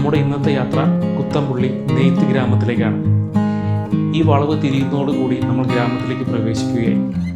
നമ്മുടെ ഇന്നത്തെ യാത്ര കുത്തമ്പുള്ളി നെയ്ത്ത് ഗ്രാമത്തിലേക്കാണ്. ഈ വളവ് തിരിയുന്നതോടുകൂടി നമ്മൾ ഗ്രാമത്തിലേക്ക് പ്രവേശിക്കുകയായി.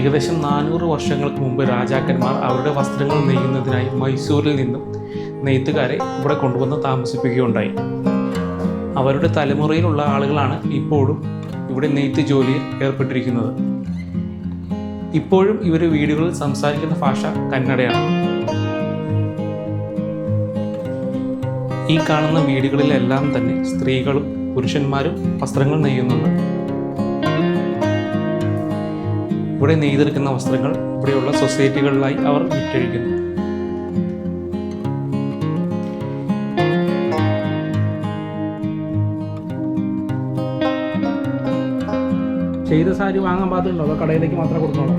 ഏകദേശം നാനൂറ് വർഷങ്ങൾക്ക് മുമ്പ് രാജാക്കന്മാർ അവരുടെ വസ്ത്രങ്ങൾ നെയ്യുന്നതിനായി മൈസൂരിൽ നിന്നും നെയ്ത്തുകാരെ ഇവിടെ കൊണ്ടുവന്ന് താമസിപ്പിക്കുകയുണ്ടായി. അവരുടെ തലമുറയിലുള്ള ആളുകളാണ് ഇപ്പോഴും ഇവിടെ നെയ്ത്ത് ജോലിയിൽ ഏർപ്പെട്ടിരിക്കുന്നത്. ഇപ്പോഴും ഇവർ വീടുകളിൽ സംസാരിക്കുന്ന ഭാഷ കന്നഡയാണ്. ഈ കാണുന്ന വീടുകളിലെല്ലാം തന്നെ സ്ത്രീകളും പുരുഷന്മാരും വസ്ത്രങ്ങൾ നെയ്യുന്നുണ്ട്. ഇവിടെ നെയ്തെടുക്കുന്ന വസ്ത്രങ്ങൾ ഇവിടെയുള്ള സൊസൈറ്റികളിലായി അവർ വിറ്റഴിക്കുന്നു. ചെയ്ത സാരി വാങ്ങാൻ പാത്രമുണ്ടോ അതോ കടയിലേക്ക് മാത്രമേ കൊടുക്കണോ?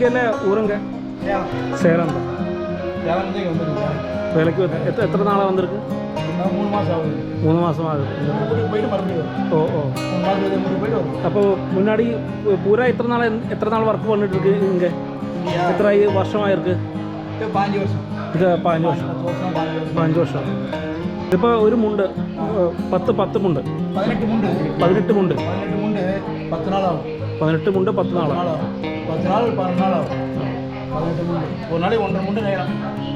നിങ്ങൾക്ക് അല്ലേ ഊരങ്ക சேலம் தான் வேலைக்கு வந்து எத்த எத்தனை நாளாக வந்திருக்கு மூணு மாதம் ஆகுது மூணு மாதம் ஆகுது ஊருக்கு போயிட்டு மறுபடியும் வரும். ஓ ஓ மூணு மாதம் ஊருக்கு போயிட்டு வரும் அப்போ முன்னாடி பூரா எத்தனை நாள் எத்தனை நாள் ஒர்க் பண்ணிட்டு இருக்கு இங்கே இங்கேயா? எத்தனை வருஷமாக இருக்கு இது பாஞ்சு வருஷம் ഇത് പാഞ്ച് വർഷം பத்து வருஷம் பாஞ்சு வருஷம் പാഞ്ച് വർഷം ഇപ്പോൾ ഒരു മുണ്ട് ഏഹ്, പത്ത് പത്ത് മുണ്ട് பதினெட்டு முண்டு പതിനെട്ട് മുണ്ട് பதினெட்டு முண்டு பத்து நாள் ஆகும் പതിനെട്ട് മുണ്ട് പത്ത് பத்து നാളാണ് நாள் ஆகும் பத்து நாள் பன்னெண்டு நாள் ஆகும் பதினெட்டு முண்டு ஒரு நாளைக்கு ஒன்றரை முண்டு நேரம்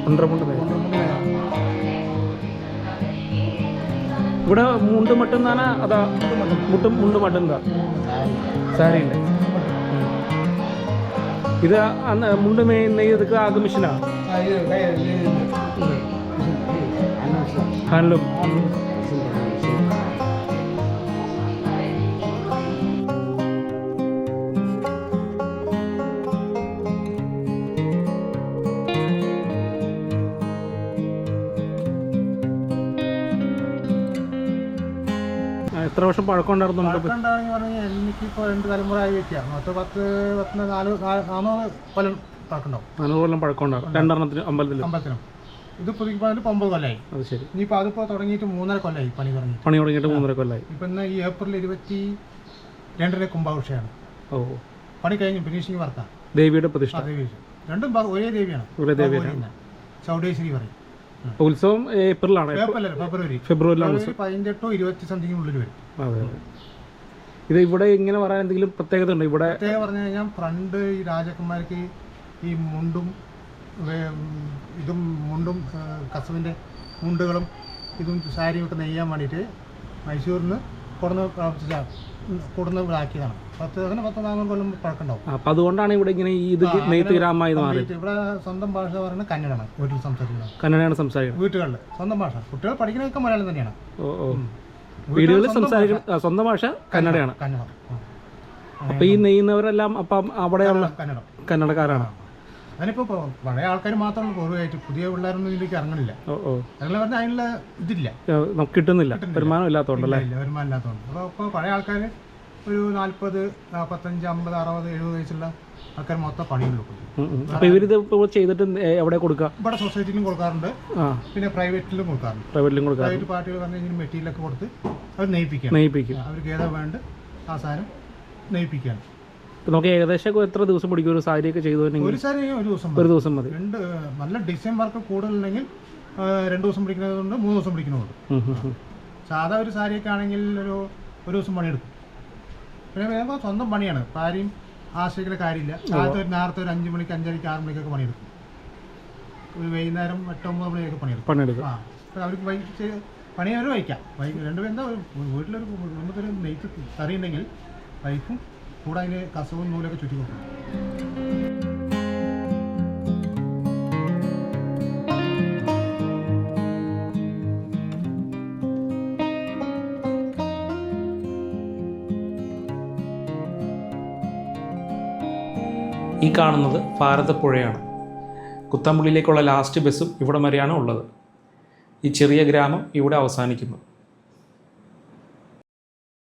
ഒന്നര മുണ്ട് നെയ്യും. ஒன்றரை முண்டு நேரம் ഇവിടെ മുണ്ട് മട്ടും താനാ അതാ മുട്ടും മുണ്ട് മട്ടും താ സാരി ഉണ്ട് ഇത് അന്ന് മുണ്ട് നെയ് നെയ്യതൊക്കെ ആകെ മെഷീനാ ஆ, இது கை இது இது. ഹാൻഡ്ലൂം ആ, എത്ര വർഷം പഴക്കം ഉണ്ടായിരുന്നു നമുക്ക് പഴക്കമുണ്ടാണെന്ന് പറഞ്ഞാൽ എനിക്കിപ്പോൾ രണ്ട് തലമുറ ആയി വെക്കാം മൊത്തം പത്ത് പത്തിന് നാല് നാനൂറ് കൊല്ലം പഴക്കമുണ്ടാവും നാനൂറ് കൊല്ലം പഴക്കം ഉണ്ടാകും രണ്ടെണ്ണത്തിന് അമ്പലത്തിൽ അമ്പലത്തിനും ഇത് പുതുക്കിപ്പോൾ അതിൽ ഒമ്പത് കൊല്ലമായി അത് ശരി. ഇനിയിപ്പോൾ അതിപ്പോൾ തുടങ്ങിയിട്ട് മൂന്നര കൊല്ലമായി പണി തുടങ്ങി പണി തുടങ്ങിയിട്ട് മൂന്നര കൊല്ലമായി ഇപ്പം ഇന്ന് ഈ ഏപ്രിൽ ഇരുപത്തി രണ്ടിന് കുംഭാഭിഷേകമാണ് ഓ. പണി കഴിഞ്ഞു ഫിനിഷിങ് വർക്കാണ് ദേവിയുടെ പ്രതിഷ്ഠ. ദേവി രണ്ടും ഒരേ ദേവിയാണ്. ഒരേ ദേവിയാണ് ചൗഡേശ്വരി പറയും. ഉത്സവം ഏപ്രിലാണ്. ഫെബ്രുവരി ഫെബ്രുവരിയിലാണ് ഫെബ്രുവരി പതിനെട്ടോ ഇരുപത്തി സംതിങ്ങിനുള്ളിൽ വരും. അതെ ഇത് ഇവിടെ ഇങ്ങനെ പറയാൻ എന്തെങ്കിലും പ്രത്യേകത ഉണ്ടോ? ഇവിടെ പ്രത്യേകത പറഞ്ഞു കഴിഞ്ഞാൽ പണ്ട് ഈ രാജാക്കന്മാർക്ക് ഈ മുണ്ടും ഇതും മുണ്ടും കസവിന്റെ മുണ്ടുകളും ഇതും സാരിയും ഒക്കെ നെയ്യാൻ വേണ്ടിയിട്ട് മൈസൂരിൽ നിന്ന് കൊടുന്ന് പ്രവർത്തിച്ച കൊടുന്ന് ഇതാക്കിയതാണ് പത്ത് അങ്ങനെ പത്ത് നാനൂറ് കൊല്ലം പഴക്കമുണ്ടാവും. അപ്പൊ അതുകൊണ്ടാണ് ഇവിടെ ഇങ്ങനെ ഈ ഇത് നെയ്ത്ത് ഗ്രാമമായി ഇവിടെ സ്വന്തം ഭാഷ പറയുന്നത് കന്നഡമാണ് വീട്ടിൽ സംസാരിക്കുന്നത്. കന്നഡയാണ് സംസാരിക്കുന്നത്. വീട്ടുകളിൽ സ്വന്തം ഭാഷ. കുട്ടികൾ പഠിക്കുന്നതൊക്കെ മലയാളം തന്നെയാണ്. ഓ ഓ. വീടുകളിൽ സംസാരിക്കുന്ന സ്വന്തം ഭാഷ കന്നഡയാണ്. കന്നഡ. അപ്പൊ ഈ നെയ്യുന്നവരെല്ലാം അപ്പം അവിടെയുള്ള കന്നഡം കന്നഡക്കാരാണ്. അതിനിപ്പോൾ പഴയ ആൾക്കാർ മാത്രമേ കുറവായിട്ട് പുതിയ പിള്ളേരൊന്നും ഇതിലേക്ക് ഇറങ്ങണില്ല. അങ്ങനെ പറഞ്ഞാൽ അതിനുള്ള ഇതില്ല. നമുക്ക് കിട്ടുന്നില്ല. വരുമാനം ഇല്ലാത്തതുകൊണ്ടല്ലേ ഇല്ല വരുമാനം ഇല്ലാത്തതുകൊണ്ട് അപ്പോൾ ഇപ്പോൾ പഴയ ആൾക്കാർ ഒരു നാൽപ്പത് നാൽപ്പത്തഞ്ച് അമ്പത് അറുപത് എഴുപത് വയസ്സുള്ള ആൾക്കാർ മൊത്തം പണിയുള്ളൂ ഉം, ഉം. അപ്പൊ ഇവരിത് ചെയ്തിട്ട് എവിടെ കൊടുക്കുക ഇവിടെ സൊസൈറ്റിയിലും കൊടുക്കാറുണ്ട്. പിന്നെ പ്രൈവറ്റിലും കൊടുക്കാറുണ്ട്. പ്രൈവറ്റിലും കൊടുക്കാറുണ്ട്. പ്രൈവറ്റ് പാർട്ടികൾ പറഞ്ഞു കഴിഞ്ഞാൽ മെറ്റീരിയലൊക്കെ കൊടുത്ത് അവർ നയിപ്പിക്കാം നെയ്പ്പിക്കും അവർക്ക് ഏതാ വേണ്ട ആ സാധനം നെയ്പ്പിക്കുകയാണ് ഇപ്പൊ നമുക്ക് ഏകദേശം എത്ര ദിവസം പിടിക്കും? ഒരു സാരിയൊക്കെ ചെയ്തോന്നെങ്കിൽ ഒരു സാരി ഒരു ദിവസം. ഒരു ദിവസം മതി. രണ്ട് നല്ല ഡിസൈൻ വർക്ക് കൂടുതലുണ്ടെങ്കിൽ രണ്ട് ദിവസം പിടിക്കുന്നതുകൊണ്ട് മൂന്ന് ദിവസം ഉം. സാധാ ഒരു സാരിയൊക്കെ ആണെങ്കിൽ ഒരു ഒരു ദിവസം പണിയെടുക്കും. പിന്നെ വേഗം സ്വന്തം പണിയാണ്. ഇപ്പം ആരെയും ആശ്രയിക്കുന്ന കാര്യമില്ല കാലത്ത് ഒരു നേരത്തെ ഒരു അഞ്ച് മണിക്ക് അഞ്ചരയ്ക്ക് ആറ് മണിക്കൊക്കെ പണിയെടുക്കും. ഒരു വൈകുന്നേരം എട്ട് ഒമ്പത് മണിയൊക്കെ പണിയെടുക്കും. പണിയെടുക്കും. ആ അപ്പം അവർക്ക് വൈകിട്ട് ചെ- അവർ വയ്ക്കാം വൈ- രണ്ടുപേരും എന്താ വീട്ടിലൊരു നമുക്കൊരു നെയ്ത്ത് കറിയുണ്ടെങ്കിൽ വൈഫും കൂടെ അതിന് കസവും നൂലൊക്കെ ചുറ്റി കൊടുക്കും. ഈ കാണുന്നത് ഭാരതപ്പുഴയാണ്. കുത്തമ്പുള്ളിയിലേക്കുള്ള ലാസ്റ്റ് ബസ്സും ഇവിടം വരെയാണ് ഉള്ളത്. ഈ ചെറിയ ഗ്രാമം ഇവിടെ അവസാനിക്കുന്നു.